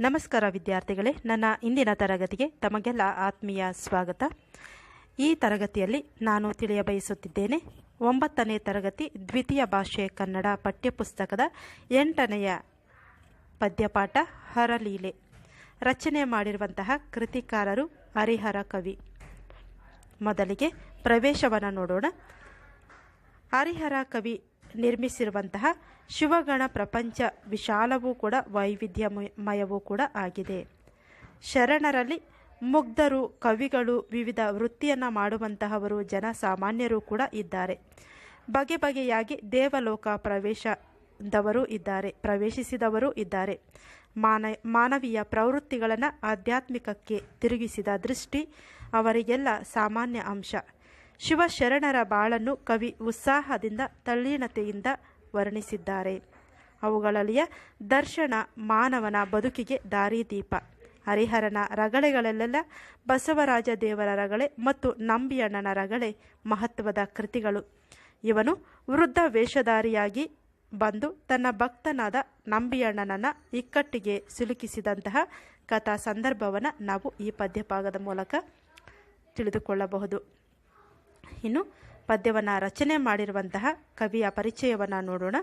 ನಮಸ್ಕಾರ ವಿದ್ಯಾರ್ಥಿಗಳೇ, ನನ್ನ ಇಂದಿನ ತರಗತಿಗೆ ತಮಗೆಲ್ಲ ಆತ್ಮೀಯ ಸ್ವಾಗತ. ಈ ತರಗತಿಯಲ್ಲಿ ನಾನು ತಿಳಿಯಬಯಸುತ್ತಿದ್ದೇನೆ ಒಂಬತ್ತನೇ ತರಗತಿ ದ್ವಿತೀಯ ಭಾಷೆ ಕನ್ನಡ ಪಠ್ಯಪುಸ್ತಕದ ಎಂಟನೆಯ ಪದ್ಯಪಾಠ, ಹರಲೀಲೆ. ರಚನೆ ಮಾಡಿರುವಂತಹ ಕೃತಿಕಾರರು ಹರಿಹರ ಕವಿ. ಮೊದಲಿಗೆ ಪ್ರವೇಶವನ್ನು ನೋಡೋಣ. ಹರಿಹರ ಕವಿ ನಿರ್ಮಿಸಿರುವಂತಹ ಶಿವಗಣ ಪ್ರಪಂಚ ವಿಶಾಲವೂ ಕೂಡ ವೈವಿಧ್ಯಮಯವೂ ಕೂಡ ಆಗಿದೆ. ಶರಣರಲ್ಲಿ ಮುಗ್ಧರು, ಕವಿಗಳು, ವಿವಿಧ ವೃತ್ತಿಯನ್ನು ಮಾಡುವಂತಹವರು ಜನಸಾಮಾನ್ಯರು ಕೂಡ ಇದ್ದಾರೆ. ಬಗೆ ಬಗೆಯಾಗಿ ದೇವಲೋಕ ಪ್ರವೇಶದವರು ಇದ್ದಾರೆ, ಪ್ರವೇಶಿಸಿದವರು ಇದ್ದಾರೆ. ಮಾನ, ಮಾನವೀಯ ಪ್ರವೃತ್ತಿಗಳನ್ನು ಆಧ್ಯಾತ್ಮಿಕಕ್ಕೆ ತಿರುಗಿಸಿದ ದೃಷ್ಟಿ ಅವರಿಗೆಲ್ಲ ಸಾಮಾನ್ಯ ಅಂಶ. ಶಿವಶರಣರ ಬಾಳನ್ನು ಕವಿ ಉತ್ಸಾಹದಿಂದ, ತಲ್ಲೀನತೆಯಿಂದ ವರ್ಣಿಸಿದ್ದಾರೆ. ಅವುಗಳಲ್ಲಿಯ ದರ್ಶನ ಮಾನವನ ಬದುಕಿಗೆ ದಾರಿದೀಪ. ಹರಿಹರನ ರಗಳೆಗಳಲ್ಲೆಲ್ಲ ಬಸವರಾಜ ದೇವರ ರಗಳೆ ಮತ್ತು ನಂಬಿಯಣ್ಣನ ರಗಳೆ ಮಹತ್ವದ ಕೃತಿಗಳು. ಇವನು ವೃದ್ಧ ವೇಷಧಾರಿಯಾಗಿ ಬಂದು ತನ್ನ ಭಕ್ತನಾದ ನಂಬಿಯಣ್ಣನನ್ನು ಇಕ್ಕಟ್ಟಿಗೆ ಸಿಲುಕಿಸಿದಂತಹ ಕಥಾ ಸಂದರ್ಭವನ್ನು ನಾವು ಈ ಪದ್ಯಭಾಗದ ಮೂಲಕ ತಿಳಿದುಕೊಳ್ಳಬಹುದು. ಇನ್ನು ಪದ್ಯವನ್ನು ರಚನೆ ಮಾಡಿರುವಂತಹ ಕವಿಯ ಪರಿಚಯವನ್ನು ನೋಡೋಣ.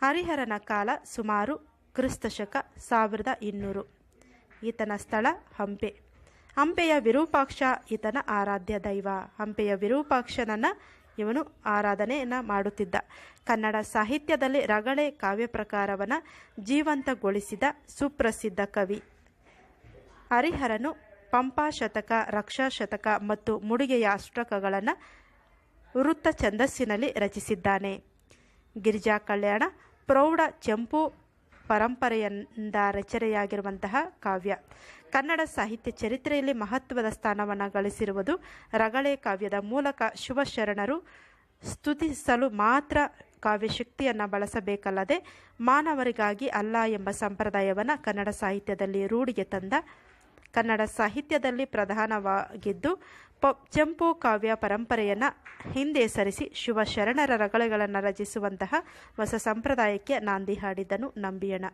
ಹರಿಹರನ ಕಾಲ ಸುಮಾರು ಕ್ರಿಸ್ತಶಕ ಸಾವಿರದ ಇನ್ನೂರು. ಈತನ ಸ್ಥಳ ಹಂಪೆ. ಹಂಪೆಯ ವಿರೂಪಾಕ್ಷ ಈತನ ಆರಾಧ್ಯ ದೈವ. ಹಂಪೆಯ ವಿರೂಪಾಕ್ಷನನ್ನು ಇವನು ಆರಾಧನೆಯನ್ನು ಮಾಡುತ್ತಿದ್ದ. ಕನ್ನಡ ಸಾಹಿತ್ಯದಲ್ಲಿ ರಗಳೆ ಕಾವ್ಯ ಪ್ರಕಾರವನ್ನು ಜೀವಂತಗೊಳಿಸಿದ ಸುಪ್ರಸಿದ್ಧ ಕವಿ. ಹರಿಹರನು ಪಂಪಾ ಶತಕ, ರಕ್ಷಾ ಶತಕ ಮತ್ತು ಮುಡುಗೆಯ ಅಷ್ಟಕಗಳನ್ನು ವೃತ್ತ ಛಂದಸ್ಸಿನಲ್ಲಿ ರಚಿಸಿದ್ದಾನೆ. ಗಿರಿಜಾ ಕಲ್ಯಾಣ, ಪ್ರೌಢ ಚೆಂಪು ಪರಂಪರೆಯಿಂದ ರಚನೆಯಾಗಿರುವಂತಹ ಕಾವ್ಯ. ಕನ್ನಡ ಸಾಹಿತ್ಯ ಚರಿತ್ರೆಯಲ್ಲಿ ಮಹತ್ವದ ಸ್ಥಾನವನ್ನು ಗಳಿಸಿರುವುದು ರಗಳೆ ಕಾವ್ಯದ ಮೂಲಕ ಶಿವಶರಣರು ಸ್ತುತಿಸಲು ಮಾತ್ರ ಕಾವ್ಯಶಕ್ತಿಯನ್ನು ಬಳಸಬೇಕಲ್ಲದೆ ಮಾನವರಿಗಾಗಿ ಅಲ್ಲ ಎಂಬ ಸಂಪ್ರದಾಯವನ್ನು ಕನ್ನಡ ಸಾಹಿತ್ಯದಲ್ಲಿ ರೂಢಿಗೆ ತಂದ ಕನ್ನಡ ಸಾಹಿತ್ಯದಲ್ಲಿ ಪ್ರಧಾನವಾಗಿದ್ದು, ಪ ಚಂಪು ಕಾವ್ಯ ಪರಂಪರೆಯನ್ನು ಹಿಂದೆ ಸರಿಸಿ ಶಿವಶರಣರ ರಗಳೆಗಳನ್ನು ರಚಿಸುವಂತಹ ಹೊಸ ಸಂಪ್ರದಾಯಕ್ಕೆ ನಾಂದಿ ಹಾಡಿದ್ದನು ನಂಬಿಯಣ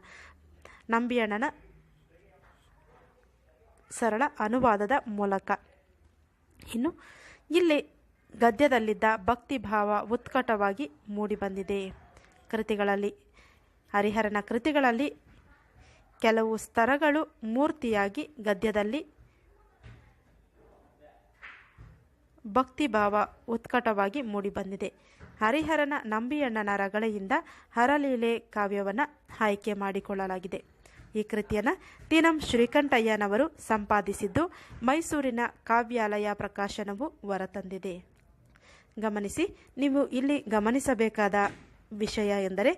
ನಂಬಿಯಣ್ಣನ ಸರಳ ಅನುವಾದದ ಮೂಲಕ. ಇನ್ನು, ಇಲ್ಲಿ ಗದ್ಯದಲ್ಲಿದ್ದ ಭಕ್ತಿಭಾವ ಉತ್ಕಟವಾಗಿ ಮೂಡಿಬಂದಿದೆ. ಕೃತಿಗಳಲ್ಲಿ, ಹರಿಹರನ ಕೃತಿಗಳಲ್ಲಿ ಕೆಲವು ಸ್ತರಗಳು ಮೂರ್ತಿಯಾಗಿ ಗದ್ಯದಲ್ಲಿ. ಭಕ್ತಿಭಾವ ಉತ್ಕಟವಾಗಿ ಮೂಡಿಬಂದಿದೆ. ಹರಿಹರನ ನಂಬಿಯಣ್ಣನ ರಗಳೆಯಿಂದ ಹರಲೀಲೆ ಕಾವ್ಯವನ್ನು ಆಯ್ಕೆ ಮಾಡಿಕೊಳ್ಳಲಾಗಿದೆ. ಈ ಕೃತಿಯನ್ನು ತಿನಂ ಶ್ರೀಕಂಠಯ್ಯನವರು ಸಂಪಾದಿಸಿದ್ದು ಮೈಸೂರಿನ ಕಾವ್ಯಾಲಯ ಪ್ರಕಾಶನವು ಹೊರತಂದಿದೆ. ಗಮನಿಸಿ, ನೀವು ಇಲ್ಲಿ ಗಮನಿಸಬೇಕಾದ ವಿಷಯ ಎಂದರೆ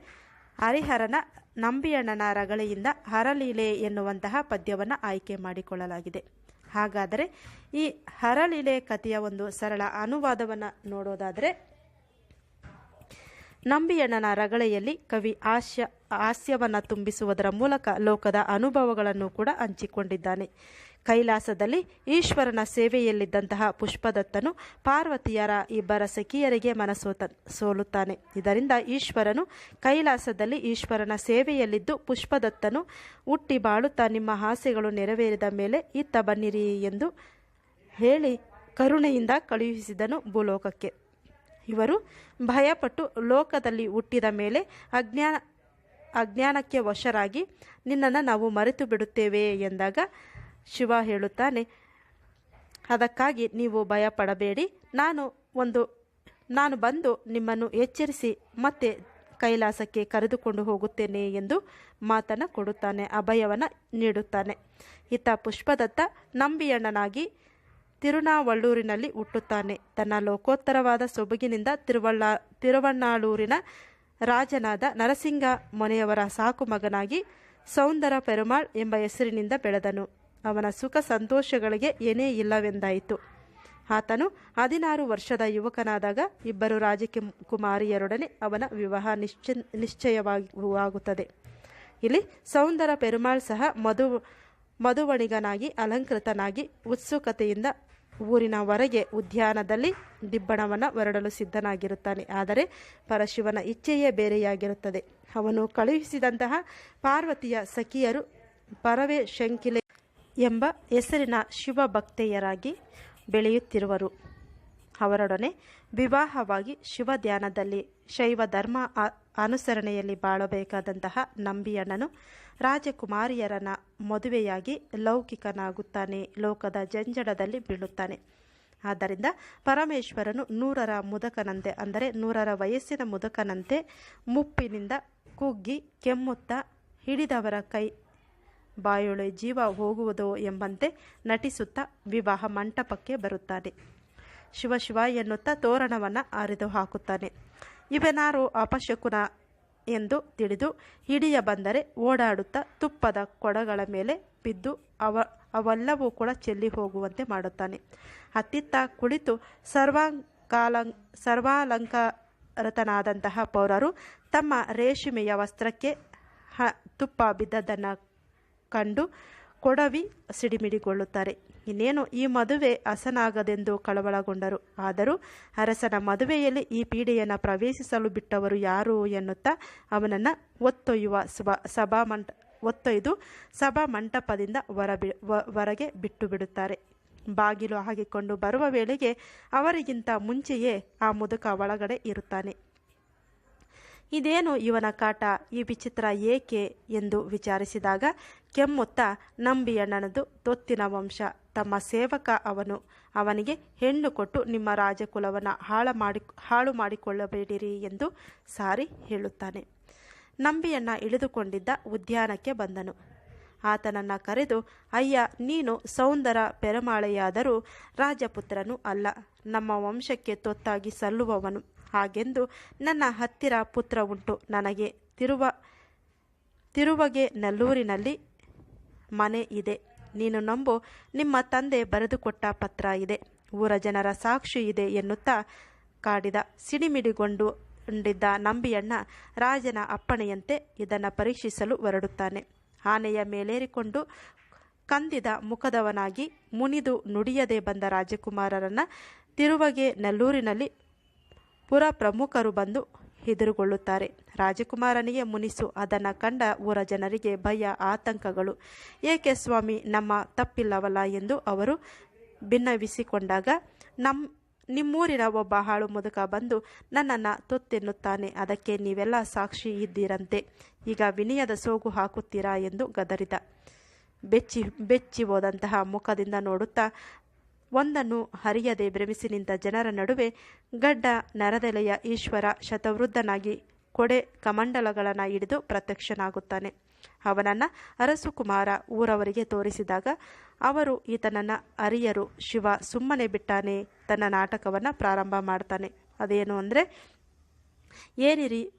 ಹರಿಹರನ ನಂಬಿಯಣ್ಣನ ರಗಳೆಯಿಂದ ಹರಲೀಲೆ ಎನ್ನುವಂತಹ ಪದ್ಯವನ್ನು ಆಯ್ಕೆ ಮಾಡಿಕೊಳ್ಳಲಾಗಿದೆ. ಹಾಗಾದರೆ ಈ ಹರಲೀಲೆ ಕಥೆಯ ಒಂದು ಸರಳ ಅನುವಾದವನ್ನು ನೋಡೋದಾದರೆ ನಂಬಿಯಣ್ಣನ ರಗಳೆಯಲ್ಲಿ ಕವಿ ಹಾಸ್ಯ, ಹಾಸ್ಯವನ್ನು ತುಂಬಿಸುವುದರ ಮೂಲಕ ಲೋಕದ ಅನುಭವಗಳನ್ನು ಕೂಡ ಹಂಚಿಕೊಂಡಿದ್ದಾನೆ. ಕೈಲಾಸದಲ್ಲಿ ಈಶ್ವರನ ಸೇವೆಯಲ್ಲಿದ್ದಂತಹ ಪುಷ್ಪದತ್ತನು ಪಾರ್ವತಿಯರ ಇಬ್ಬರ ಸಖಿಯರಿಗೆ ಮನಸೋತ ಸೋಲುತ್ತಾನೆ. ಇದರಿಂದ ಈಶ್ವರನು ಕೈಲಾಸದಲ್ಲಿ ಈಶ್ವರನ ಸೇವೆಯಲ್ಲಿದ್ದು ಪುಷ್ಪದತ್ತನು ಹುಟ್ಟಿ ಬಾಳುತ್ತಾ ನಿಮ್ಮ ಆಸೆಗಳು ನೆರವೇರಿದ ಮೇಲೆ ಇತ್ತ ಬನ್ನಿರಿ ಎಂದು ಹೇಳಿ ಕರುಣೆಯಿಂದ ಕಳುಹಿಸಿದನು ಭೂಲೋಕಕ್ಕೆ. ಇವರು ಭಯಪಟ್ಟು ಲೋಕದಲ್ಲಿ ಹುಟ್ಟಿದ ಮೇಲೆ ಅಜ್ಞಾನ ಅಜ್ಞಾನಕ್ಕೆ ವಶರಾಗಿ ನಿನ್ನನ್ನು ನಾವು ಮರೆತು ಬಿಡುತ್ತೇವೆ ಎಂದಾಗ ಶಿವ ಹೇಳುತ್ತಾನೆ, ಅದಕ್ಕಾಗಿ ನೀವು ಭಯಪಡಬೇಡಿ. ನಾನು ಒಂದು, ನಾನು ಬಂದು ನಿಮ್ಮನ್ನು ಎಚ್ಚರಿಸಿ ಮತ್ತೆ ಕೈಲಾಸಕ್ಕೆ ಕರೆದುಕೊಂಡು ಹೋಗುತ್ತೇನೆ ಎಂದು ಮಾತನ್ನು ಕೊಡುತ್ತಾನೆ, ಅಭಯವನ್ನು ನೀಡುತ್ತಾನೆ. ಇತ್ತ ಪುಷ್ಪದತ್ತ ನಂಬಿಯಣ್ಣನಾಗಿ ತಿರುನಾವಳ್ಳೂರಿನಲ್ಲಿ ಹುಟ್ಟುತ್ತಾನೆ. ತನ್ನ ಲೋಕೋತ್ತರವಾದ ಸೊಬಗಿನಿಂದ ತಿರುವಳ್ಳ, ತಿರುವಣ್ಣಾಳೂರಿನ ರಾಜನಾದ ನರಸಿಂಗ ಮೊನೆಯವರ ಸಾಕು ಮಗನಾಗಿ ಸೌಂದರ ಪೆರುಮಾಳ್ ಎಂಬ ಹೆಸರಿನಿಂದ ಬೆಳೆದನು. ಅವನ ಸುಖ ಸಂತೋಷಗಳಿಗೆ ಏನೇ ಇಲ್ಲವೆಂದಾಯಿತು. ಆತನು ಹದಿನಾರು ವರ್ಷದ ಯುವಕನಾದಾಗ ಇಬ್ಬರು ರಾಜಕುಮಾರಿಯರೊಡನೆ ಅವನ ವಿವಾಹ ನಿಶ್ಚ, ನಿಶ್ಚಯವಾಗುತ್ತದೆ. ಇಲ್ಲಿ ಸೌಂದರ ಪೆರುಮಾಳ್ ಸಹ ಮಧು, ಮಧುವಣಿಗನಾಗಿ ಅಲಂಕೃತನಾಗಿ ಉತ್ಸುಕತೆಯಿಂದ ಊರಿನ ಹೊರಗೆ ಉದ್ಯಾನದಲ್ಲಿ ದಿಬ್ಬಣವನ್ನು ಹೊರಡಲು ಸಿದ್ಧನಾಗಿರುತ್ತಾನೆ. ಆದರೆ ಪರಶಿವನ ಇಚ್ಛೆಯೇ ಬೇರೆಯಾಗಿರುತ್ತದೆ. ಅವನು ಕಳುಹಿಸಿದಂತಹ ಪಾರ್ವತಿಯ ಸಖಿಯರು ಪರವೇ ಶಂಕಿಲೆ ಎಂಬ ಹೆಸರಿನ ಶಿವ ಭಕ್ತೆಯರಾಗಿ ಬೆಳೆಯುತ್ತಿರುವರು. ಅವರೊಡನೆ ವಿವಾಹವಾಗಿ ಶಿವ ಧ್ಯಾನದಲ್ಲಿ ಶೈವ ಧರ್ಮ ಅನುಸರಣೆಯಲ್ಲಿ ಬಾಳಬೇಕಾದಂತಹ ನಂಬಿಯಣ್ಣನು ರಾಜಕುಮಾರಿಯರನ ಮದುವೆಯಾಗಿ ಲೌಕಿಕನಾಗುತ್ತಾನೆ, ಲೋಕದ ಜಂಜಡದಲ್ಲಿ ಬೀಳುತ್ತಾನೆ. ಆದ್ದರಿಂದ ಪರಮೇಶ್ವರನು ನೂರರ ಮುದಕನಂತೆ, ಅಂದರೆ ನೂರರ ವಯಸ್ಸಿನ ಮುದಕನಂತೆ, ಮುಪ್ಪಿನಿಂದ ಕುಗ್ಗಿ, ಕೆಮ್ಮುತ್ತಾ ಹಿಡಿದವರ ಕೈ ಬಾಯೊಳೆ ಜೀವ ಹೋಗುವುದೋ ಎಂಬಂತೆ ನಟಿಸುತ್ತಾ ವಿವಾಹ ಮಂಟಪಕ್ಕೆ ಬರುತ್ತಾನೆ. ಶಿವ ಶಿವ ಎನ್ನುತ್ತಾ ತೋರಣವನ್ನು ಅರಿದು ಹಾಕುತ್ತಾನೆ. ಇವೆನಾರು ಅಪಶಕುನ? ಎಂದು ತಿಳಿದು ಹಿಡಿಯ ಬಂದರೆ ಓಡಾಡುತ್ತಾ ತುಪ್ಪದ ಕೊಡಗಳ ಮೇಲೆ ಬಿದ್ದು ಅವ, ಅವೆಲ್ಲವೂ ಕೂಡ ಚೆಲ್ಲಿ ಹೋಗುವಂತೆ ಮಾಡುತ್ತಾನೆ. ಅತ್ತಿತ್ತ ಕುಳಿತು ಸರ್ವಾಂಕಾಲಂ ಸರ್ವಾಲಂಕಾರತನಾದಂತಹ ಪೌರರು ತಮ್ಮ ರೇಷ್ಮೆಯ ವಸ್ತ್ರಕ್ಕೆ ಹ, ತುಪ್ಪ ಬಿದ್ದದನ್ನು ಕಂಡು ಕೊಡವಿ ಸಿಡಿಮಿಡಿಗೊಳ್ಳುತ್ತಾರೆ. ಇನ್ನೇನು, ಈ ಮದುವೆ ಹಸನಾಗದೆಂದು ಕಳವಳಗೊಂಡರು. ಆದರೂ ಅರಸನ ಮದುವೆಯಲ್ಲಿ ಈ ಪೀಡೆಯನ್ನು ಪ್ರವೇಶಿಸಲು ಬಿಟ್ಟವರು ಯಾರು ಎನ್ನುತ್ತಾ ಅವನನ್ನು ಒತ್ತೊಯ್ಯುವ ಸಭಾ ಸಭಾ ಮಂಟ, ಒತ್ತೊಯ್ದು ಸಭಾ ಮಂಟಪದಿಂದ ಹೊರಬಿ ಹೊರಗೆ ಬಿಟ್ಟು ಬಿಡುತ್ತಾರೆ ಬಾಗಿಲು ಹಾಕಿಕೊಂಡು ಬರುವ ವೇಳೆಗೆ ಅವರಿಗಿಂತ ಮುಂಚೆಯೇ ಆ ಮುದುಕ ಒಳಗಡೆ ಇರುತ್ತಾನೆ. ಇದೇನು ಇವನ ಕಾಟ? ಈ ವಿಚಿತ್ರ ಏಕೆ? ಎಂದು ವಿಚಾರಿಸಿದಾಗ ಕೆಮ್ಮುತ್ತ ನಂಬಿಯಣ್ಣನದು ತೊತ್ತಿನ ವಂಶ. ತಮ್ಮ ಸೇವಕ ಅವನು. ಅವನಿಗೆ ಹೆಣ್ಣು ಕೊಟ್ಟು ನಿಮ್ಮ ರಾಜಕುಲವನ್ನು ಹಾಳು ಮಾಡಿ, ಹಾಳು ಮಾಡಿಕೊಳ್ಳಬೇಡಿರಿ ಎಂದು ಸಾರಿ ಹೇಳುತ್ತಾನೆ. ನಂಬಿಯಣ್ಣ ಇಳಿದುಕೊಂಡಿದ್ದ ಉದ್ಯಾನಕ್ಕೆ ಬಂದನು. ಆತನನ್ನು ಕರೆದು, ಅಯ್ಯ, ನೀನು ಸೌಂದರ ಪೆರಮಾಳೆಯಾದರೂ ರಾಜಪುತ್ರನು ಅಲ್ಲ. ನಮ್ಮ ವಂಶಕ್ಕೆ ತೊತ್ತಾಗಿ ಸಲ್ಲುವವನು. ಹಾಗೆಂದು ನನ್ನ ಹತ್ತಿರ ಪುತ್ರ ಉಂಟು. ನನಗೆ ತಿರುವ, ತಿರುವಗೆ ನಲ್ಲೂರಿನಲ್ಲಿ ಮನೆ ಇದೆ. ನೀನು ನಂಬು ನಿಮ್ಮ ತಂದೆ ಬರೆದುಕೊಟ್ಟ ಪತ್ರ ಇದೆ. ಊರ ಜನರ ಸಾಕ್ಷಿ ಇದೆ ಎನ್ನುತ್ತಾ ಕಾಡಿದ ಸಿಡಿಮಿಡಿಗೊಂಡು ಕೊಂಡಿದ್ದ ನಂಬಿಯಣ್ಣ ರಾಜನ ಅಪ್ಪಣೆಯಂತೆ ಇದನ್ನು ಪರೀಕ್ಷಿಸಲು ಹೊರಡುತ್ತಾನೆ. ಆನೆಯ ಮೇಲೇರಿಕೊಂಡು ಕಂದಿದ ಮುಖದವನಾಗಿ ಮುನಿದು ನುಡಿಯದೆ ಬಂದ ರಾಜಕುಮಾರರನ್ನು ತಿರುವಗೆ ನೆಲ್ಲೂರಿನಲ್ಲಿ ಪುರ ಪ್ರಮುಖರು ಬಂದು ಹೆದರುಗೊಳ್ಳುತ್ತಾರೆ. ರಾಜಕುಮಾರನಿಗೆ ಮುನಿಸು, ಅದನ್ನು ಕಂಡ ಊರ ಜನರಿಗೆ ಭಯ, ಆತಂಕಗಳು. ಏಕೆ ಸ್ವಾಮಿ, ನಮ್ಮ ತಪ್ಪಿಲ್ಲವಲ್ಲ ಎಂದು ಅವರು ಭಿನ್ನವಿಸಿಕೊಂಡಾಗ ನಮ್ಮ ನಿಮ್ಮೂರಿನ ಒಬ್ಬ ಹಾಳು ಮುದುಕ ಬಂದು ನನ್ನನ್ನು ತೊತ್ತೆನ್ನುತ್ತಾನೆ, ಅದಕ್ಕೆ ನೀವೆಲ್ಲ ಸಾಕ್ಷಿ ಇದ್ದೀರಂತೆ. ಈಗ ವಿನಯದ ಸೋಗು ಹಾಕುತ್ತೀರಾ ಎಂದು ಗದರಿದ. ಬೆಚ್ಚಿ ಬೆಚ್ಚಿ ಹೋದಂತಹ ಮುಖದಿಂದ ನೋಡುತ್ತಾ ಒಂದನ್ನು ಹರಿಯದೆ ಭ್ರಮಿಸಿ ನಿಂತ ಜನರ ನಡುವೆ ಗಡ್ಡ, ನರದೆಲೆಯ ಈಶ್ವರ ಶತವೃದ್ಧನಾಗಿ ಕೊಡೆ ಕಮಂಡಲಗಳನ್ನು ಹಿಡಿದು ಪ್ರತ್ಯಕ್ಷನಾಗುತ್ತಾನೆ. ಅವನನ್ನು ಅರಸುಕುಮಾರ ಊರವರಿಗೆ ತೋರಿಸಿದಾಗ ಅವರು ಈತನನ್ನು ಅರಿಯರು. ಶಿವ ಸುಮ್ಮನೆ ಬಿಟ್ಟಾನೆ ತನ್ನ ನಾಟಕವನ್ನು ಪ್ರಾರಂಭ ಮಾಡ್ತಾನೆ. ಅದೇನು ಅಂದರೆ, ಏನಿರಿ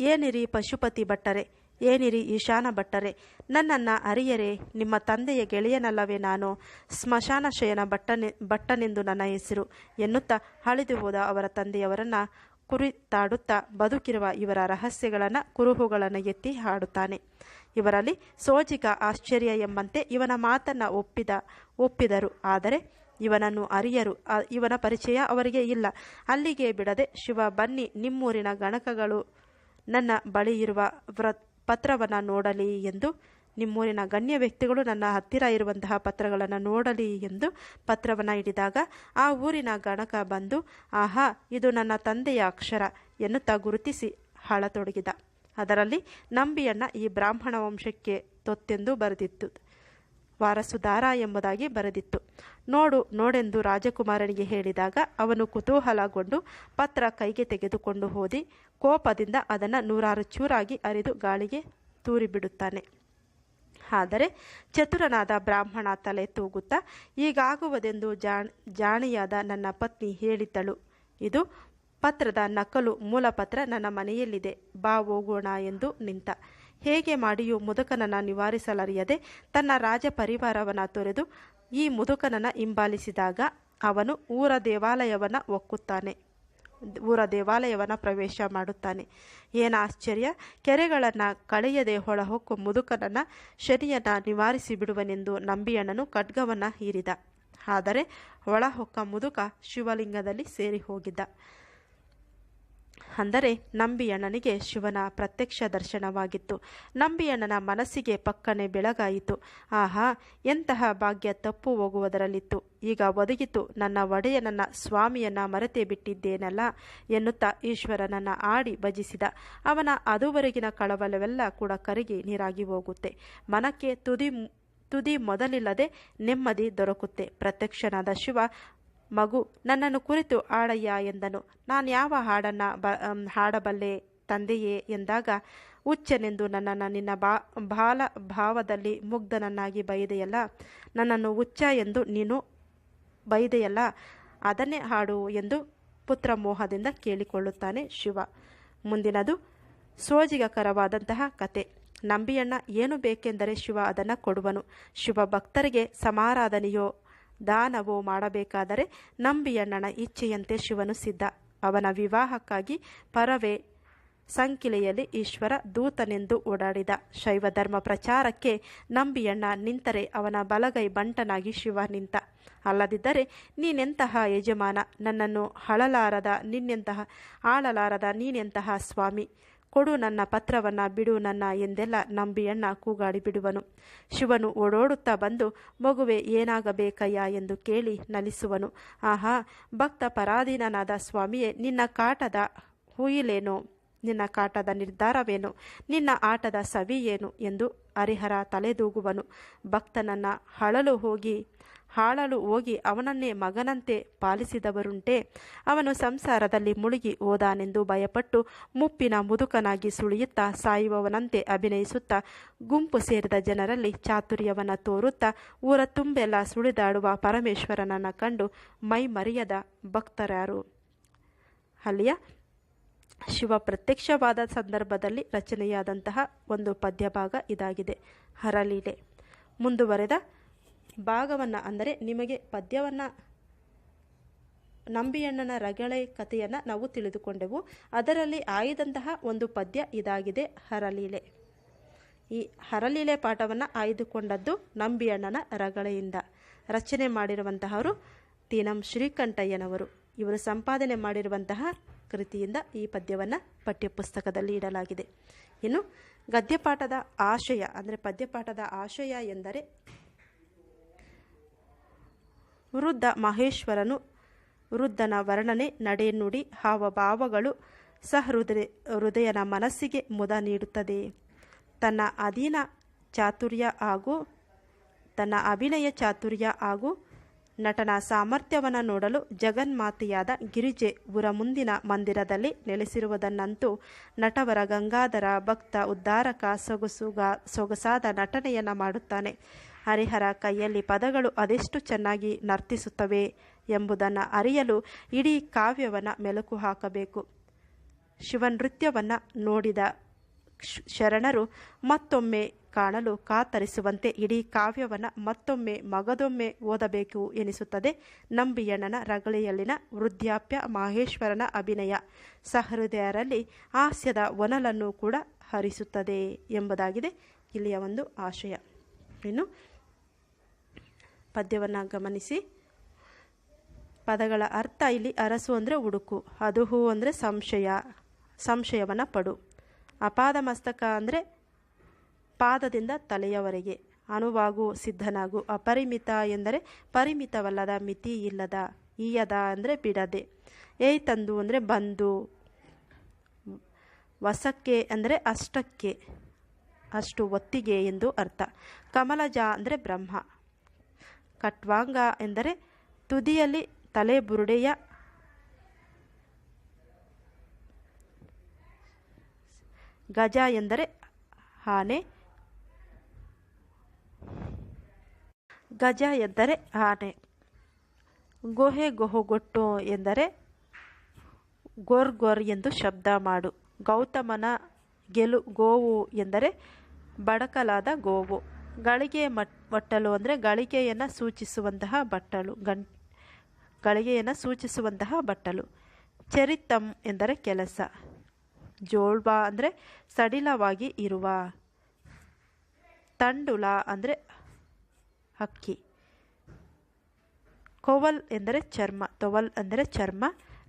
ಏನಿರಿ ಪಶುಪತಿ ಭಟ್ಟರೆ ಏನಿರಿ ಈಶಾನ ಭಟ್ಟರೆ? ನನ್ನನ್ನು ಅರಿಯರೆ, ನಿಮ್ಮ ತಂದೆಯ ಗೆಳೆಯನಲ್ಲವೇ ನಾನು? ಸ್ಮಶಾನ ಶಯನ ಭಟ್ಟನೆ, ಭಟ್ಟನೆಂದು ನನ್ನ ಹೆಸರು ಎನ್ನುತ್ತಾ ಅಳಿದು ಹೋದ ಅವರ ತಂದೆಯವರನ್ನು ಕುರಿತಾಡುತ್ತಾ ಬದುಕಿರುವ ಇವರ ರಹಸ್ಯಗಳನ್ನು, ಕುರುಹುಗಳನ್ನು ಎತ್ತಿ ಹಾಡುತ್ತಾನೆ. ಇವರಲ್ಲಿ ಸೋಜಿಗ ಆಶ್ಚರ್ಯ ಎಂಬಂತೆ ಇವನ ಮಾತನ್ನು ಒಪ್ಪಿದ, ಒಪ್ಪಿದರು. ಆದರೆ ಇವನನ್ನು ಅರಿಯರು ಇವನ ಪರಿಚಯ ಅವರಿಗೆ ಇಲ್ಲ. ಅಲ್ಲಿಗೆ ಬಿಡದೆ ಶಿವ ಬನ್ನಿ ನಿಮ್ಮೂರಿನ ಗಣಕಗಳು ನನ್ನ ಬಳಿ ಇರುವ ವ್ರ ಪತ್ರವನ್ನು ನೋಡಲಿ ಎಂದು, ನಿಮ್ಮೂರಿನ ಗಣ್ಯ ವ್ಯಕ್ತಿಗಳು ನನ್ನ ಹತ್ತಿರ ಇರುವಂತಹ ಪತ್ರಗಳನ್ನು ನೋಡಲಿ ಎಂದು ಪತ್ರವನ್ನು ಹಿಡಿದಾಗ ಆ ಊರಿನ ಗಣಕ ಬಂದು, ಆಹಾ, ಇದು ನನ್ನ ತಂದೆಯ ಅಕ್ಷರ ಎನ್ನುತ್ತಾ ಗುರುತಿಸಿ ಹಾಳತೊಡಗಿದ. ಅದರಲ್ಲಿ ನಂಬಿಯಣ್ಣ ಈ ಬ್ರಾಹ್ಮಣ ವಂಶಕ್ಕೆ ತೊತ್ತೆಂದು ಬರೆದಿತ್ತು. ವಾರಸುದಾರ ಎಂಬುದಾಗಿ ಬರೆದಿತ್ತು. ನೋಡು, ನೋಡೆಂದು ರಾಜಕುಮಾರನಿಗೆ ಹೇಳಿದಾಗ ಅವನು ಕುತೂಹಲಗೊಂಡು ಪತ್ರ ಕೈಗೆ ತೆಗೆದುಕೊಂಡು ಹೋದಿ. ಕೋಪದಿಂದ ಅದನ್ನು ನೂರಾರು ಚೂರಾಗಿ ಅರಿದು ಗಾಳಿಗೆ ತೂರಿಬಿಡುತ್ತಾನೆ. ಆದರೆ ಚತುರನಾದ ಬ್ರಾಹ್ಮಣ ತಲೆ ತೂಗುತ್ತಾ ಈಗಾಗುವುದೆಂದು ಜಾಣ್, ಜಾಣಿಯಾದ ನನ್ನ ಪತ್ನಿ ಹೇಳಿದ್ದಳು. ಇದು ಪತ್ರದ ನಕಲು ಮೂಲಪತ್ರ ನನ್ನ ಮನೆಯಲ್ಲಿದೆ. ಬಾ ಹೋಗೋಣ ಎಂದು ನಿಂತ. ಹೇಗೆ ಮಾಡಿಯೂ ಮುದುಕನನ್ನು ನಿವಾರಿಸಲರಿಯದೆ ತನ್ನ ರಾಜ ಪರಿವಾರವನ್ನು ತೊರೆದು ಈ ಮುದುಕನನ್ನು ಹಿಂಬಾಲಿಸಿದಾಗ ಅವನು ಊರ ದೇವಾಲಯವನ್ನು ಒಕ್ಕುತ್ತಾನೆ. ಊರ ದೇವಾಲಯವನ್ನು ಪ್ರವೇಶ ಮಾಡುತ್ತಾನೆ. ಏನು ಆಶ್ಚರ್ಯ, ಕೆರೆಗಳನ್ನು ಕಳೆಯದೆ ಹೊಳಹೊಕ್ಕು ಮುದುಕನನ್ನು ಶನಿಯನ್ನು ನಿವಾರಿಸಿ ಬಿಡುವನೆಂದು ನಂಬಿಯಣ್ಣನು ಖಡ್ಗವನ್ನು ಹೀರಿದ. ಆದರೆ ಒಳಹೊಕ್ಕ ಮುದುಕ ಶಿವಲಿಂಗದಲ್ಲಿ ಸೇರಿ ಹೋಗಿದ್ದ ಅಂದರೆ ನಂಬಿಯಣ್ಣನಿಗೆ ಶಿವನ ಪ್ರತ್ಯಕ್ಷ ದರ್ಶನವಾಗಿತ್ತು. ನಂಬಿಯಣ್ಣನ ಮನಸ್ಸಿಗೆ ಪಕ್ಕನೆ ಬೆಳಗಾಯಿತು. ಆಹಾ, ಎಂತಹ ಭಾಗ್ಯ ತಪ್ಪು ಹೋಗುವುದರಲ್ಲಿತ್ತು. ಈಗ ಒದಗಿತು. ನನ್ನ ಒಡೆಯನನ್ನ ಸ್ವಾಮಿಯನ್ನ ಮರೆತೇ ಬಿಟ್ಟಿದ್ದೇನಲ್ಲ ಎನ್ನುತ್ತಾ ಈಶ್ವರನನ್ನ ಆಡಿ ಭಜಿಸಿದ. ಅವನ ಅದುವರೆಗಿನ ಕಳವಳವೆಲ್ಲ ಕೂಡ ಕರಗಿ ನೀರಾಗಿ ಹೋಗುತ್ತೆ. ಮನಕ್ಕೆ ತುದಿ ತುದಿ ಮೊದಲಿಲ್ಲದೆ ನೆಮ್ಮದಿ ದೊರಕುತ್ತೆ. ಪ್ರತ್ಯಕ್ಷನಾದ ಶಿವ ಮಗು, ನನ್ನನ್ನು ಕುರಿತು ಆಡಯ್ಯ ಎಂದನು. ನಾನು ಯಾವ ಹಾಡನ್ನು ಬ ಹಾಡಬಲ್ಲೆ ತಂದೆಯೇ ಎಂದಾಗ, ಹುಚ್ಚನೆಂದು ನನ್ನನ್ನು ನಿನ್ನ ಬಾ, ಬಾಲ ಭಾವದಲ್ಲಿ ಮುಗ್ಧನನ್ನಾಗಿ ಬೈದೆಯಲ್ಲ, ನನ್ನನ್ನು ಹುಚ್ಚ ಎಂದು ನೀನು ಬೈದೆಯಲ್ಲ, ಅದನ್ನೇ ಹಾಡು ಎಂದು ಪುತ್ರ ಮೋಹದಿಂದ ಕೇಳಿಕೊಳ್ಳುತ್ತಾನೆ ಶಿವ. ಮುಂದಿನದು ಸೋಜಿಗಕರವಾದಂತಹ ಕತೆ. ನಂಬಿಯಣ್ಣ ಏನು ಬೇಕೆಂದರೆ ಶಿವ ಅದನ್ನು ಕೊಡುವನು. ಶಿವ ಭಕ್ತರಿಗೆ ಸಮಾರಾಧನೆಯೋ ದಾನವೋ ಮಾಡಬೇಕಾದರೆ ನಂಬಿಯಣ್ಣನ ಇಚ್ಛೆಯಂತೆ ಶಿವನು ಸಿದ್ಧ. ಅವನ ವಿವಾಹಕ್ಕಾಗಿ ಪರವೇ ಸಂಕಿಲೆಯಲ್ಲಿ ಈಶ್ವರ ದೂತನೆಂದು ಓಡಾಡಿದ. ಶೈವ ಧರ್ಮ ಪ್ರಚಾರಕ್ಕೆ ನಂಬಿಯಣ್ಣ ನಿಂತರೆ ಅವನ ಬಲಗೈ ಬಂಟನಾಗಿ ಶಿವ ನಿಂತ. ಅಲ್ಲದಿದ್ದರೆ ನೀನೆಂತಹ ಯಜಮಾನ? ನನ್ನನ್ನು ಹಳಲಾರದ ನಿನ್ನೆಂತಹ, ಆಳಲಾರದ ನೀನೆಂತಹ ಸ್ವಾಮಿ? ಕೊಡು ನನ್ನ ಪತ್ರವನ್ನ ಬಿಡು ನನ್ನ ಎಂದೆಲ್ಲ ನಂಬಿಯಣ್ಣ ಕೂಗಾಡಿ ಬಿಡುವನು. ಶಿವನು ಓಡೋಡುತ್ತಾ ಬಂದು, ಮಗುವೆ, ಏನಾಗಬೇಕಯ್ಯ? ಎಂದು ಕೇಳಿ ನಲಿಸುವನು. ಆಹಾ, ಭಕ್ತ ಪರಾಧೀನನಾದ ಸ್ವಾಮಿಯೇ, ನಿನ್ನ ಕಾಟದ ಹುಯಿಲೇನು? ನಿನ್ನ ಕಾಟದ ನಿರ್ಧಾರವೇನು? ನಿನ್ನ ಆಟದ ಸವಿ ಎಂದು ಹರಿಹರ ತಲೆದೂಗುವನು. ಭಕ್ತನನ್ನ ಹಳಲು ಹೋಗಿ ಹಾಳಲು ಹೋಗಿ ಅವನನ್ನೇ ಮಗನಂತೆ ಪಾಲಿಸಿದವರುಂಟೆ. ಅವನು ಸಂಸಾರದಲ್ಲಿ ಮುಳುಗಿ ಹೋದಾನೆಂದು ಭಯಪಟ್ಟು ಮುಪ್ಪಿನ ಮುದುಕನಾಗಿ ಸುಳಿಯುತ್ತಾ ಸಾಯುವವನಂತೆ ಅಭಿನಯಿಸುತ್ತಾ ಗುಂಪು ಸೇರಿದ ಜನರಲ್ಲಿ ಚಾತುರ್ಯವನ್ನು ತೋರುತ್ತಾ ಊರ ತುಂಬೆಲ್ಲ ಸುಳಿದಾಡುವ ಪರಮೇಶ್ವರನನ್ನು ಕಂಡು ಮೈ ಮರೆಯದ ಭಕ್ತರಾರು. ಅಲ್ಲಿಯ ಶಿವ ಪ್ರತ್ಯಕ್ಷವಾದ ಸಂದರ್ಭದಲ್ಲಿ ರಚನೆಯಾದಂತಹ ಒಂದು ಪದ್ಯಭಾಗ ಇದಾಗಿದೆ. ಹರಲೀಲೆ. ಮುಂದುವರೆದ ಭಾಗವನ್ನು ಅಂದರೆ ನಿಮಗೆ ಪದ್ಯವನ್ನು, ನಂಬಿಯಣ್ಣನ ರಗಳೆ ಕಥೆಯನ್ನು ನಾವು ತಿಳಿದುಕೊಂಡೆವು. ಅದರಲ್ಲಿ ಆಯ್ದಂತಹ ಒಂದು ಪದ್ಯ ಇದಾಗಿದೆ, ಹರಲೀಲೆ. ಈ ಹರಲೀಲೆ ಪಾಠವನ್ನು ಆಯ್ದುಕೊಂಡದ್ದು ನಂಬಿಯಣ್ಣನ ರಗಳೆಯಿಂದ. ರಚನೆ ಮಾಡಿರುವಂತಹವರು ತೀನಂ ಶ್ರೀಕಂಠಯ್ಯನವರು. ಇವರು ಸಂಪಾದನೆ ಮಾಡಿರುವಂತಹ ಕೃತಿಯಿಂದ ಈ ಪದ್ಯವನ್ನು ಪಠ್ಯಪುಸ್ತಕದಲ್ಲಿ ಇಡಲಾಗಿದೆ. ಇನ್ನು ಗದ್ಯಪಾಠದ ಆಶಯ, ಅಂದರೆ ಪದ್ಯಪಾಠದ ಆಶಯ ಎಂದರೆ ವೃದ್ಧ ಮಹೇಶ್ವರನು ವೃದ್ಧನ ವರ್ಣನೆ ನಡೆನುಡಿ ಹಾವಭಾವಗಳು ಸಹೃದಯ ಹೃದಯನ ಮನಸ್ಸಿಗೆ ಮುದ ನೀಡುತ್ತದೆ. ತನ್ನ ಅಧೀನ ಚಾತುರ್ಯ ಹಾಗೂ ತನ್ನ ಅಭಿನಯ ಚಾತುರ್ಯ ಹಾಗೂ ನಟನ ಸಾಮರ್ಥ್ಯವನ್ನು ನೋಡಲು ಜಗನ್ಮಾತೆಯಾದ ಗಿರಿಜೆ ಊರ ಮುಂದಿನ ಮಂದಿರದಲ್ಲಿ ನೆಲೆಸಿರುವುದನ್ನಂತೂ ನಟವರ ಗಂಗಾಧರ ಭಕ್ತ ಉದ್ಧಾರಕ ಸೊಗಸುಗ ಸೊಗಸಾದ ನಟನೆಯನ್ನು ಮಾಡುತ್ತಾನೆ. ಹರಿಹರ ಕೈಯಲ್ಲಿ ಪದಗಳು ಅದೆಷ್ಟು ಚೆನ್ನಾಗಿ ನರ್ತಿಸುತ್ತವೆ ಎಂಬುದನ್ನು ಅರಿಯಲು ಇಡೀ ಕಾವ್ಯವನ್ನು ಮೆಲುಕು ಹಾಕಬೇಕು. ಶಿವನೃತ್ಯವನ್ನು ನೋಡಿದ ಶರಣರು ಮತ್ತೊಮ್ಮೆ ಕಾಣಲು ಕಾತರಿಸುವಂತೆ ಇಡೀ ಕಾವ್ಯವನ್ನು ಮತ್ತೊಮ್ಮೆ ಮಗದೊಮ್ಮೆ ಓದಬೇಕು ಎನಿಸುತ್ತದೆ ನಂಬಿಯಣ್ಣನ ರಗಳೆಯಲ್ಲಿನ ವೃದ್ಧಾಪ್ಯ ಮಹೇಶ್ವರನ ಅಭಿನಯ. ಸಹೃದಯರಲ್ಲಿ ಹಾಸ್ಯದ ಒನಲನ್ನು ಕೂಡ ಹರಿಸುತ್ತದೆ ಎಂಬುದಾಗಿದೆ ಇಲ್ಲಿಯ ಒಂದು ಆಶಯ. ಇನ್ನು ಪದ್ಯವನ್ನು ಗಮನಿಸಿ. ಪದಗಳ ಅರ್ಥ ಇಲ್ಲಿ ಅರಸು ಅಂದರೆ ಹುಡುಕು, ಅದು ಹೂ ಅಂದರೆ ಸಂಶಯ, ಸಂಶಯವನ್ನು ಪಡು. ಅಪಾದ ಮಸ್ತಕ ಅಂದರೆ ಪಾದದಿಂದ ತಲೆಯವರೆಗೆ ಅನುವಾಗು ಸಿದ್ಧನಾಗು, ಅಪರಿಮಿತ ಎಂದರೆ ಪರಿಮಿತವಲ್ಲದ, ಮಿತಿ ಇಲ್ಲದ, ಈಯದ ಅಂದರೆ ಬಿಡದೆ. ಏಯ್ ತಂದು ಅಂದರೆ ಬಂದು. ವಸಕ್ಕೆ ಅಂದರೆ ಅಷ್ಟಕ್ಕೆ, ಅಷ್ಟು ಒತ್ತಿಗೆ ಎಂದು ಅರ್ಥ. ಕಮಲಜ ಅಂದರೆ ಬ್ರಹ್ಮ. ಕಟ್ವಾಂಗ ಎಂದರೆ ತುದಿಯಲ್ಲಿ ತಲೆ ಬುರುಡೆಯ ಗಜ ಎಂದರೆ ಆನೆ. ಗಜ ಎಂದರೆ ಆನೆ. ಗೊಹೆ ಗೊಹುಗೊಟ್ಟು ಎಂದರೆ ಗೊರ್ ಗೊರ್ ಎಂದು ಶಬ್ದ ಮಾಡು. ಗೌತಮನ ಗೆಲು ಗೋವು ಎಂದರೆ ಬಡಕಲಾದ ಗೋವು. ಗಳಿಗೆ ಮಟ್ ಬಟ್ಟಲು ಅಂದರೆ ಗಳಿಗೆಯನ್ನು ಸೂಚಿಸುವಂತಹ ಬಟ್ಟಲು ಗಂ ಗಳಿಗೆಯನ್ನು ಸೂಚಿಸುವಂತಹ ಬಟ್ಟಲು. ಚರಿತಂ ಎಂದರೆ ಕೆಲಸ. ಜೋಳ್ಬ ಅಂದರೆ ಸಡಿಲವಾಗಿ ಇರುವ. ತಂಡುಲ ಅಂದರೆ ಅಕ್ಕಿ. ಕೊವಲ್ ಎಂದರೆ ಚರ್ಮ, ತೊವಲ್ ಅಂದರೆ ಚರ್ಮ,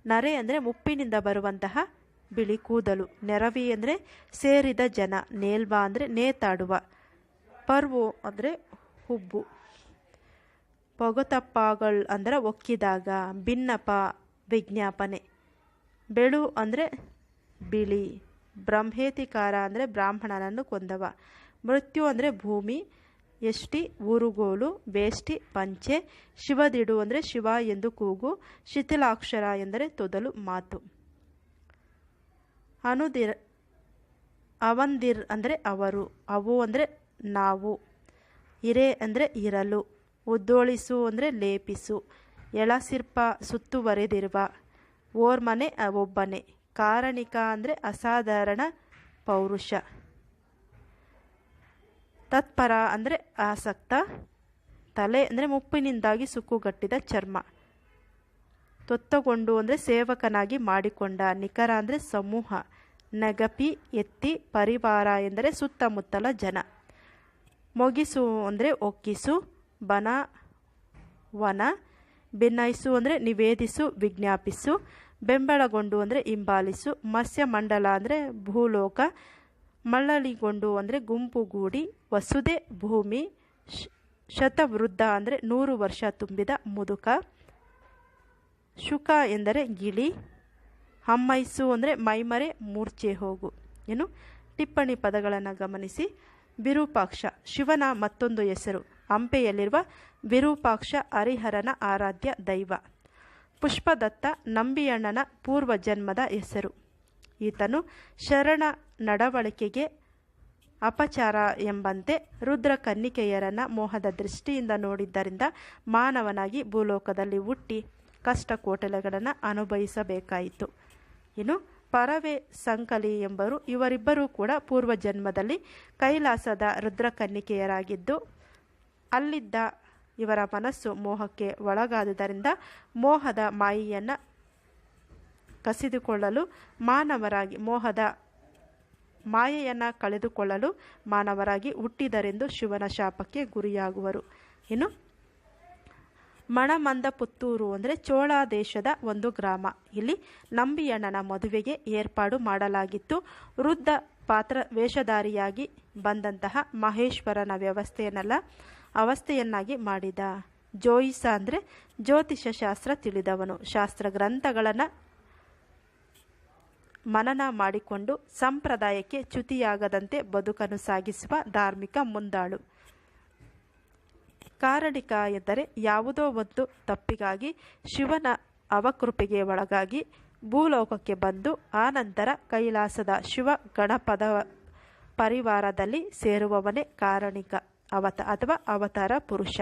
ನರೆ ಅಂದರೆ ಮುಪ್ಪಿನಿಂದ ಬರುವಂತಹ ಬಿಳಿ ಕೂದಲು. ನೆರವಿ ಅಂದರೆ ಸೇರಿದ ಜನ, ನೇಲ್ಬಾ ಅಂದರೆ ನೇತಾಡುವ. ಪರ್ವು ಅಂದರೆ ಹುಬ್ಬು. ಪೊಗತಪ್ಪಗಳು ಅಂದರೆ ಒಕ್ಕಿದಾಗ ಭಿನ್ನಪ ವಿಜ್ಞಾಪನೆ. ಬೆಳು ಅಂದರೆ ಬಿಳಿ. ಬ್ರಹ್ಮೇತಿಕಾರ ಅಂದರೆ ಬ್ರಾಹ್ಮಣನನ್ನು ಕೊಂದವ. ಮೃತ್ಯು ಅಂದರೆ ಭೂಮಿ. ಎಷ್ಟಿ? ಊರುಗೋಲು, ಬೇಷ್ಟಿ, ಪಂಚೆ. ಶಿವದಿಡು ಅಂದರೆ ಶಿವ ಎಂದು ಕೂಗು. ಶಿಥಿಲಾಕ್ಷರ ಎಂದರೆ ತೊದಲು ಮಾತು. ಅನುದಿರ್, ಅವಂದಿರ್ ಅಂದರೆ ಅವರು. ಅವು ಅಂದರೆ ನಾವು. ಇರೆ ಅಂದರೆ ಇರಲು, ಉದ್ದೋಳಿಸು ಅಂದರೆ ಲೇಪಿಸು ಎಳಸಿರ್ಪ ಸುತ್ತುವರೆದಿರುವ ಓರ್ಮನೆ ಒಬ್ಬನೇ, ಕಾರಣಿಕ ಅಂದರೆ ಅಸಾಧಾರಣ ಪೌರುಷ. ತತ್ಪರ ಅಂದರೆ ಆಸಕ್ತ, ತಲೆ ಅಂದರೆ ಮುಪ್ಪಿನಿಂದಾಗಿ ಸುಕ್ಕುಗಟ್ಟಿದ ಚರ್ಮ. ತೊತ್ತಗೊಂಡು ಅಂದರೆ ಸೇವಕನಾಗಿ ಮಾಡಿಕೊಂಡ, ನಿಖರ ಅಂದರೆ ಸಮೂಹ, ನಗಪಿ, ಎತ್ತಿ, ಪರಿವಾರ ಎಂದರೆ ಸುತ್ತಮುತ್ತಲ ಜನ. ಮೊಗಿಸು ಅಂದರೆ ಒಕ್ಕಿಸು, ಬನ, ವನ ಭಿನ್ನಯಿಸು ಅಂದರೆ ನಿವೇದಿಸು, ವಿಜ್ಞಾಪಿಸು, ಬೆಂಬಲಗೊಂಡು ಅಂದರೆ ಹಿಂಬಾಲಿಸು, ಮತ್ಸ್ಯಮಂಡಲ ಅಂದರೆ ಭೂಲೋಕ, ಮಳ್ಳಲಿಗೊಂಡು ಅಂದರೆ ಗುಂಪುಗೂಡಿ ವಸುದೆ, ಭೂಮಿ ಶತವೃದ್ಧ ಅಂದರೆ ನೂರು ವರ್ಷ ತುಂಬಿದ ಮುದುಕ, ಶುಕ ಎಂದರೆ ಗಿಳಿ, ಹಮ್ಮೈಸು ಅಂದರೆ ಮೈಮರೆ, ಮೂರ್ಛೆ ಹೋಗು, ಏನು? ಟಿಪ್ಪಣಿ ಪದಗಳನ್ನು ಗಮನಿಸಿ. ವಿರೂಪಾಕ್ಷ ಶಿವನ ಮತ್ತೊಂದು ಹೆಸರು. ಹಂಪೆಯಲ್ಲಿರುವ ವಿರೂಪಾಕ್ಷ ಹರಿಹರನ ಆರಾಧ್ಯ ದೈವ. ಪುಷ್ಪದತ್ತ ನಂಬಿಯಣ್ಣನ ಪೂರ್ವಜನ್ಮದ ಹೆಸರು. ಈತನು ಶರಣ ನಡವಳಿಕೆಗೆ ಅಪಚಾರ ಎಂಬಂತೆ ರುದ್ರ ಕನ್ನಿಕೆಯರನ್ನ ಮೋಹದ ದೃಷ್ಟಿಯಿಂದ ನೋಡಿದ್ದರಿಂದ ಮಾನವನಾಗಿ ಭೂಲೋಕದಲ್ಲಿ ಹುಟ್ಟಿ ಕಷ್ಟ ಕೋಟಲೆಗಳನ್ನು ಅನುಭವಿಸಬೇಕಾಯಿತು. ಇನ್ನು ಪರವೆ ಸಂಕಲಿ ಎಂಬರು ಇವರಿಬ್ಬರೂ ಕೂಡ ಪೂರ್ವ ಜನ್ಮದಲ್ಲಿ ಕೈಲಾಸದ ರುದ್ರಕನ್ನಿಕೆಯರಾಗಿದ್ದು, ಅಲ್ಲಿದ್ದ ಇವರ ಮನಸ್ಸು ಮೋಹಕ್ಕೆ ಒಳಗಾದುದರಿಂದ ಮೋಹದ ಮಾಯಿಯನ್ನು ಕಸಿದುಕೊಳ್ಳಲು ಮಾನವರಾಗಿ, ಮೋಹದ ಮಾಯೆಯನ್ನು ಕಳೆದುಕೊಳ್ಳಲು ಮಾನವರಾಗಿ ಹುಟ್ಟಿದರೆಂದು ಶಿವನ ಶಾಪಕ್ಕೆ ಗುರಿಯಾಗುವರು. ಇನ್ನು ಮಣಮಂದ ಪುತ್ತೂರು ಅಂದರೆ ಚೋಳ ದೇಶದ ಒಂದು ಗ್ರಾಮ. ಇಲ್ಲಿ ನಂಬಿಯಣ್ಣನ ಮದುವೆಗೆ ಏರ್ಪಾಡು ಮಾಡಲಾಗಿತ್ತು. ವೃದ್ಧ ಪಾತ್ರ ವೇಷಧಾರಿಯಾಗಿ ಬಂದಂತಹ ಮಹೇಶ್ವರನ ವ್ಯವಸ್ಥೆಯನ್ನೆಲ್ಲ ಅವಸ್ಥೆಯನ್ನಾಗಿ ಮಾಡಿದ. ಜೋಯಿಸ ಅಂದರೆ ಜ್ಯೋತಿಷ ಶಾಸ್ತ್ರ ತಿಳಿದವನು. ಶಾಸ್ತ್ರ ಗ್ರಂಥಗಳನ್ನು ಮನನ ಮಾಡಿಕೊಂಡು ಸಂಪ್ರದಾಯಕ್ಕೆ ಚ್ಯುತಿಯಾಗದಂತೆ ಬದುಕನ್ನು ಸಾಗಿಸುವ ಧಾರ್ಮಿಕ ಮುಂದಾಳು. ಕಾರಣಿಕ ಎಂದರೆ ಯಾವುದೋ ಒಂದು ತಪ್ಪಿಗಾಗಿ ಶಿವನ ಅವಕೃಪೆಗೆ ಒಳಗಾಗಿ ಭೂಲೋಕಕ್ಕೆ ಬಂದು ಆನಂತರ ಕೈಲಾಸದ ಶಿವ ಗಣಪದ ಪರಿವಾರದಲ್ಲಿ ಸೇರುವವನೇ ಕಾರಣಿಕ. ಅವತ, ಅಥವಾ ಅವತಾರ ಪುರುಷ.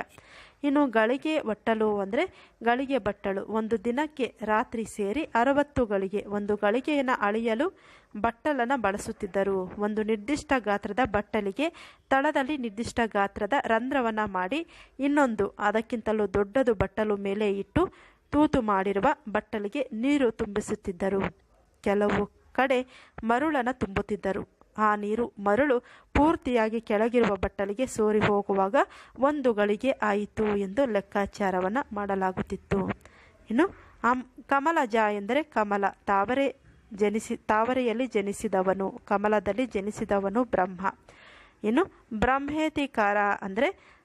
ಇನ್ನು ಗಳಿಗೆ ಒಟ್ಟಲು ಅಂದರೆ ಗಳಿಗೆ ಬಟ್ಟಲು ಒಂದು ದಿನಕ್ಕೆ ರಾತ್ರಿ ಸೇರಿ ಅರವತ್ತು ಗಳಿಗೆ ಒಂದು ಗಳಿಗೆಯನ್ನು ಅಳೆಯಲು ಬಟ್ಟಲನ್ನು ಬಳಸುತ್ತಿದ್ದರು. ಒಂದು ನಿರ್ದಿಷ್ಟ ಗಾತ್ರದ ಬಟ್ಟಲಿಗೆ ತಳದಲ್ಲಿ ನಿರ್ದಿಷ್ಟ ಗಾತ್ರದ ರಂಧ್ರವನ್ನು ಮಾಡಿ ಇನ್ನೊಂದು ಅದಕ್ಕಿಂತಲೂ ದೊಡ್ಡದು ಬಟ್ಟಲು ಮೇಲೆ ಇಟ್ಟು ತೂತು ಮಾಡಿರುವ ಬಟ್ಟಲಿಗೆ ನೀರು ತುಂಬಿಸುತ್ತಿದ್ದರು. ಕೆಲವು ಕಡೆ ಮರುಳನ್ನು ತುಂಬುತ್ತಿದ್ದರು. ಆ ನೀರು ಮರಳು ಪೂರ್ತಿಯಾಗಿ ಕೆಳಗಿರುವ ಬಟ್ಟಲಿಗೆ ಸೋರಿ ಹೋಗುವಾಗ ಒಂದು ಗಳಿಗೆ ಆಯಿತು ಎಂದು ಲೆಕ್ಕಾಚಾರವನ್ನು ಮಾಡಲಾಗುತ್ತಿತ್ತು. ಇನ್ನು ಅಂ ಕಮಲಜ ಎಂದರೆ ಕಮಲ. ತಾವರೆ ಜನಿಸಿ, ತಾವರೆಯಲ್ಲಿ ಜನಿಸಿದವನು, ಕಮಲದಲ್ಲಿ ಜನಿಸಿದವನು ಬ್ರಹ್ಮ. ಇನ್ನು ಬ್ರಹ್ಮೇತಿಕಾರ ಅಂದರೆ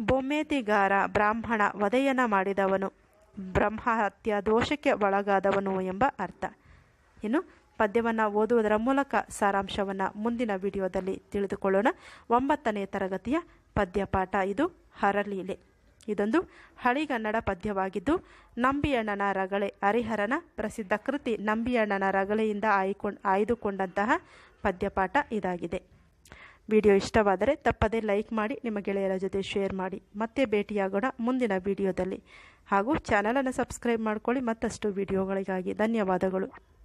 ಬೊಮ್ಮೇತಿಗಾರ ಬ್ರಾಹ್ಮಣ ವಧೆಯನ ಮಾಡಿದವನು. ಬ್ರಹ್ಮ ಹತ್ಯ ದೋಷಕ್ಕೆ ಒಳಗಾದವನು ಎಂಬ ಅರ್ಥ. ಇನ್ನು ಪದ್ಯವನ್ನು ಓದುವುದರ ಮೂಲಕ ಸಾರಾಂಶವನ್ನು ಮುಂದಿನ ವಿಡಿಯೋದಲ್ಲಿ ತಿಳಿದುಕೊಳ್ಳೋಣ. ಒಂಬತ್ತನೇ ತರಗತಿಯ ಪದ್ಯಪಾಠ ಇದು, ಹರಲೀಲೆ. ಇದೊಂದು ಹಳಿಗನ್ನಡ ಪದ್ಯವಾಗಿದ್ದು ನಂಬಿಯಣ್ಣನ ರಗಳೆ ಹರಿಹರನ ಪ್ರಸಿದ್ಧ ಕೃತಿ ನಂಬಿಯಣ್ಣನ ರಗಳೆಯಿಂದ ಆಯ್ಕೊಂಡು, ಆಯ್ದುಕೊಂಡಂತಹ ಪದ್ಯಪಾಠ ಇದಾಗಿದೆ. ವಿಡಿಯೋ ಇಷ್ಟವಾದರೆ ತಪ್ಪದೇ ಲೈಕ್ ಮಾಡಿ, ನಿಮ್ಮ ಗೆಳೆಯರ ಜೊತೆ ಶೇರ್ ಮಾಡಿ. ಮತ್ತೆ ಭೇಟಿಯಾಗೋಣ ಮುಂದಿನ ವಿಡಿಯೋದಲ್ಲಿ. ಹಾಗೂ ಚಾನಲನ್ನು ಸಬ್ಸ್ಕ್ರೈಬ್ ಮಾಡ್ಕೊಳ್ಳಿ. ಮತ್ತಷ್ಟು ವಿಡಿಯೋಗಳಿಗಾಗಿ ಧನ್ಯವಾದಗಳು.